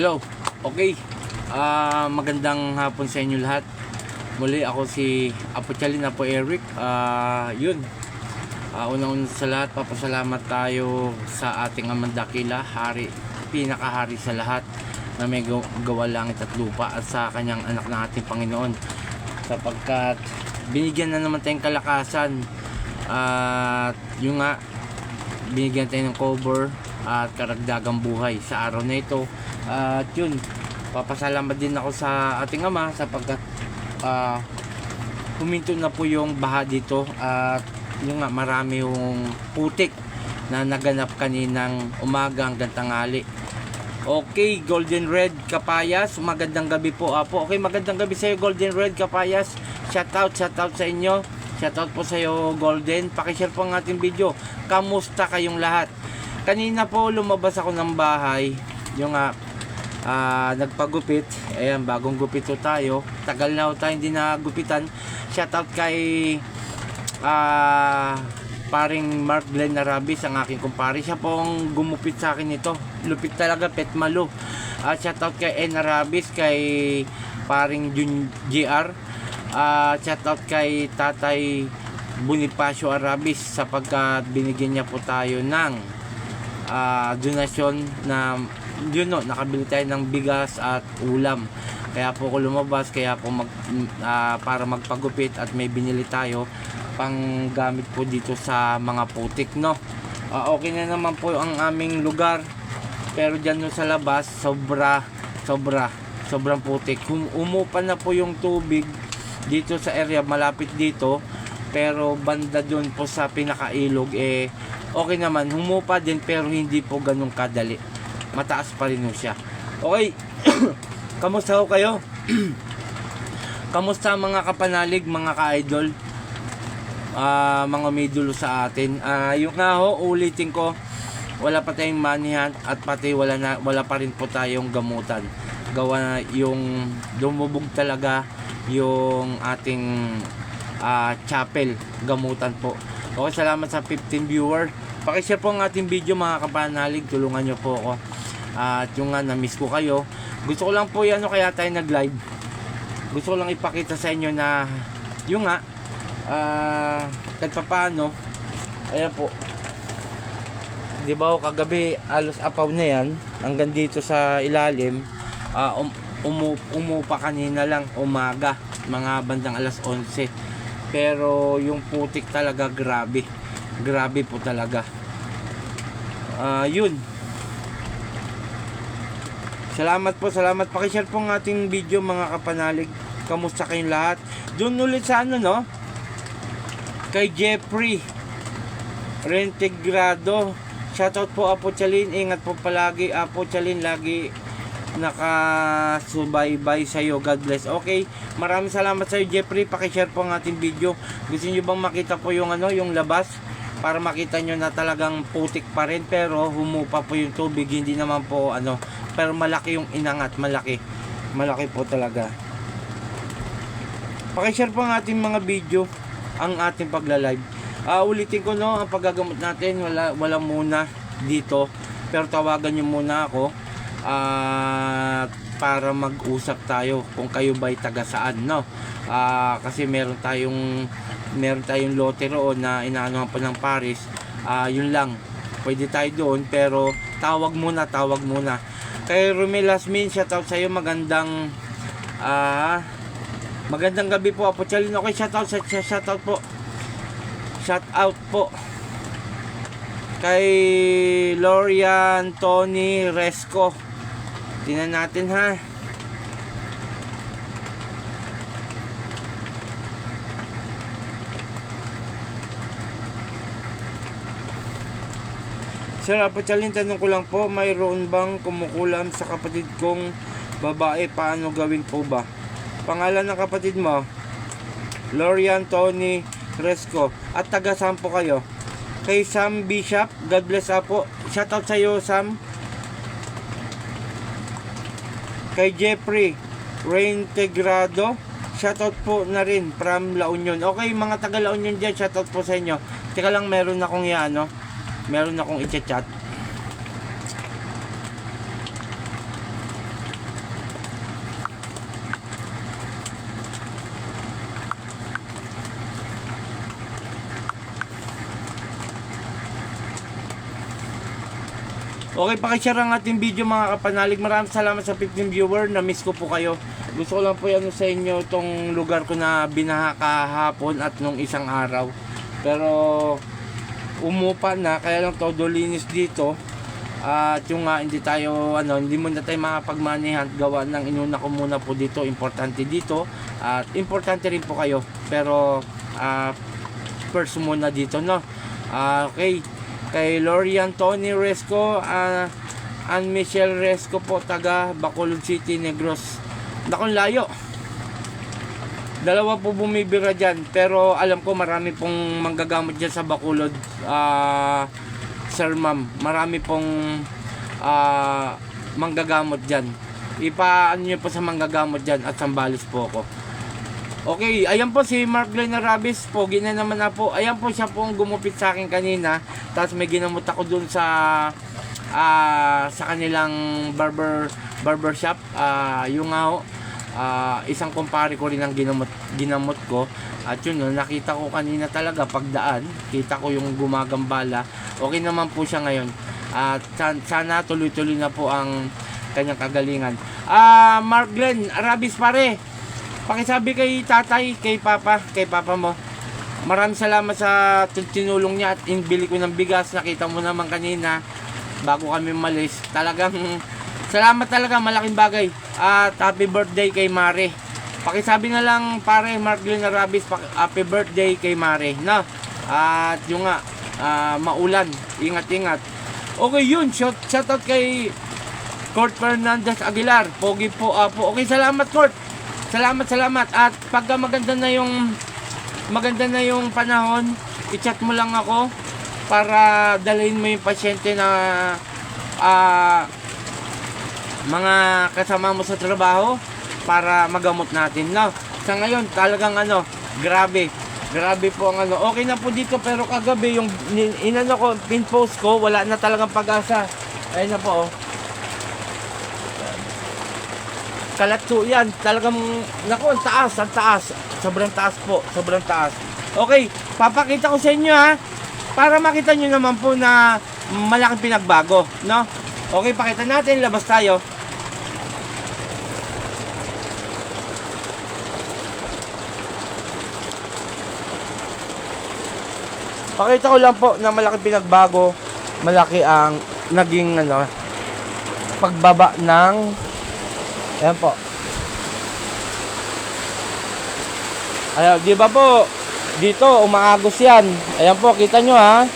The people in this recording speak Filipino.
Hello. Okay. Ah, magandang hapon sa inyo lahat. Muli ako si Apo Chalin, Apo Eric. Ah, yun. Ah, una-una sa lahat, papasalamat tayo sa ating Amang Dakila, hari, pinakahari sa lahat na may gaw- gawa langit at lupa at sa kanyang anak na ating Panginoon sapagkat binigyan na naman tayong kalakasan at yung nga binigyan tayo ng cover at karagdagang buhay sa araw na ito at yun papasalamat din ako sa ating ama sapagkat ah, huminto na po yung baha dito at yung nga marami yung putik na naganap kaninang umaga hanggang tanghali Okay, Golden Red Kapayas, magandang gabi po Apo. Okay, magandang gabi sa iyo Golden Red Kapayas. Shout out, shout out sa inyo. Shout out po sa iyo Golden. Paki-share po ang ating video. Kamusta kayong lahat? Kanina po lumabas ako ng bahay. Yung nga ah, nagpagupit. Ayan, bagong gupit po tayo. Tagal na tayo hindi nagupitan. Shout out kay ah paring Mark Glenn Arabis ang aking kumpare siya pong gumupit sa akin ito lupit talaga pet malo at shout out kay N Arabis kay paring Jun JR at shout out kay tatay Bonifacio Arabis sapagkat binigyan niya po tayo ng ah, donasyon na yun no, nakabili tayo ng bigas at ulam. Kaya po ako lumabas kaya po mag, ah, para magpagupit at may binili tayo pang gamit po dito sa mga putik no? Ah, okay na naman po ang aming lugar. Pero dyan no sa labas sobra sobra sobrang putik. Hum- umupa na po yung tubig dito sa area malapit dito. Pero banda doon po sa pinakailog eh okay naman. Humupa din pero hindi po ganun kadali mataas pa rin siya. Okay kamusta ho kayo? Kamusta mga kapanalig mga ka-idol? Ah, mga midulo sa atin. Ah, yung nga ho ulitin ko wala pa tayong manihan at pati wala na wala pa rin po tayong gamutan. Gawa na yung lumubog talaga yung ating ah, chapel gamutan po. Okay salamat sa 15 viewer. Pakishare po ang ating video mga kapanalig. Tulungan nyo po ako at yung nga na-miss ko kayo. Gusto ko lang po yan ano, kaya tayo nag live gusto ko lang ipakita sa inyo na yung nga ah kahit pa paano ayan po. Di ba ho, kagabi alos apaw na yan. Hanggang dito sa ilalim ah, um, umu, umupa kanina lang umaga mga bandang alas 11 pero yung putik talaga grabe. Grabe po talaga. Ah yun Salamat po, salamat. Pakishare po ang ating video mga kapanalig. Kamusta kayong lahat? Doon ulit sa ano no? Kay Jeffrey Reintegrado. Shoutout po Apo Chalin. Ingat po palagi Apo Chalin. Lagi nakasubaybay sa iyo. God bless. Okay. Maraming salamat sa iyo Jeffrey. Pakishare po ang ating video. Gusto niyo bang makita po yung ano, yung labas? Para makita nyo na talagang putik pa rin pero humupa po yung tubig. Hindi naman po ano, pero malaki yung inangat, malaki. Malaki po talaga. Pakishare po ang ating mga video, ang ating pagla-live. Ah, ulitin ko no, ang paggagamot natin, wala wala muna dito. Pero tawagan niyo muna ako at para mag-usap tayo kung kayo ba'y taga saan, no? Ah, kasi meron tayong meron tayong lote roon na inaanohan pa ng Paris. Ah, yun lang. Pwede tayo doon pero tawag muna, tawag muna. Kay Romel Lasmin, shout out sa iyo, magandang ah magandang gabi po Apo Chalin. Okay, shout out sa shout out po. Shout out po kay Lorian Tony Resco. Tingnan natin ha. Sir Apo Chalin, tanong ko lang po, mayroon bang kumukulam sa kapatid kong babae? Paano gawin po ba? Pangalan ng kapatid mo? Lorian Tony Resco. At taga saan po kayo? Kay Sam Bishop, God bless Apo. Shoutout sa iyo, Sam. Kay Jeffrey Reintegrado. Shoutout po na rin from La Union. Okay, mga taga La Union dyan, shoutout po sa inyo. Teka lang, meron akong yan, no? Meron akong i-chat. Okay, pakishare ang ating video mga kapanalig. Maraming salamat sa 15 viewer. Na-miss ko po kayo. Gusto ko lang po ano sa inyo itong lugar ko na binaha kahapon at nung isang araw. Pero umupa na, kaya lang todo linis dito. At yung nga, hindi tayo, ano, hindi muna tayo makapagmanihan gawa ng inuna ko muna po dito. Importante dito. At importante rin po kayo. Pero, ah, first muna dito, no? Ah, okay. Kay Lorian Tony Resco, ah, and Michelle Resco po, taga Bacolod City, Negros. Nakong layo. Dalawa po bumibira dyan. Pero alam ko marami pong manggagamot dyan sa Bacolod. Ah, Sir Ma'am. Marami pong ah, manggagamot dyan. Ipaano nyo po sa manggagamot dyan at sambalis po ako. Okay, ayan po si Mark Glenn Arabis. Pogi na naman na po. Ayan po siya po ang gumupit sa akin kanina. Tapos may ginamot ako dun sa ah, sa kanilang barber barber shop. Ah, yung nga ah, isang kumpare ko rin ang ginamot, ginamot ko. At yun, no, nakita ko kanina talaga pagdaan. Kita ko yung gumagambala. Okay naman po siya ngayon. At san- sana tuloy-tuloy na po ang kanyang kagalingan. Ah, Mark Glenn, Arabis pare. Pakisabi kay tatay, kay papa, kay papa mo. Maraming salamat sa tin- tinulong niya at inbili ko ng bigas. Nakita mo naman kanina bago kami malis. Talagang salamat talaga, malaking bagay. At happy birthday kay Mare. Pakisabi na lang pare Mark Glenn Arabis, happy birthday kay Mare. No? At yung nga, ah, maulan. Ingat-ingat. Okay yun, shout, shout out kay Court Fernandez Aguilar. Pogi po, apo. Okay, salamat Court. Salamat, salamat. At pagka maganda na yung maganda na yung panahon, i-chat mo lang ako para dalhin mo yung pasyente na ah, mga kasama mo sa trabaho para magamot natin, no? Sa ngayon, talagang ano, grabe. Grabe po ang ano. Okay na po dito pero kagabi yung inano ko, pin post ko, wala na talagang pag-asa. Ayun na po, oh. Kalatso yan. Talagang, naku, ang taas, ang taas. Sobrang taas po, sobrang taas. Okay, papakita ko sa inyo ha. Para makita nyo naman po na malaking pinagbago, no? Okay, pakita natin, labas tayo. Pakita ko lang po na malaking pinagbago, malaki ang naging ano, pagbaba ng Ayan po. Ayan, di ba po? Dito, umaagos yan. Ayan po, kita nyo ha.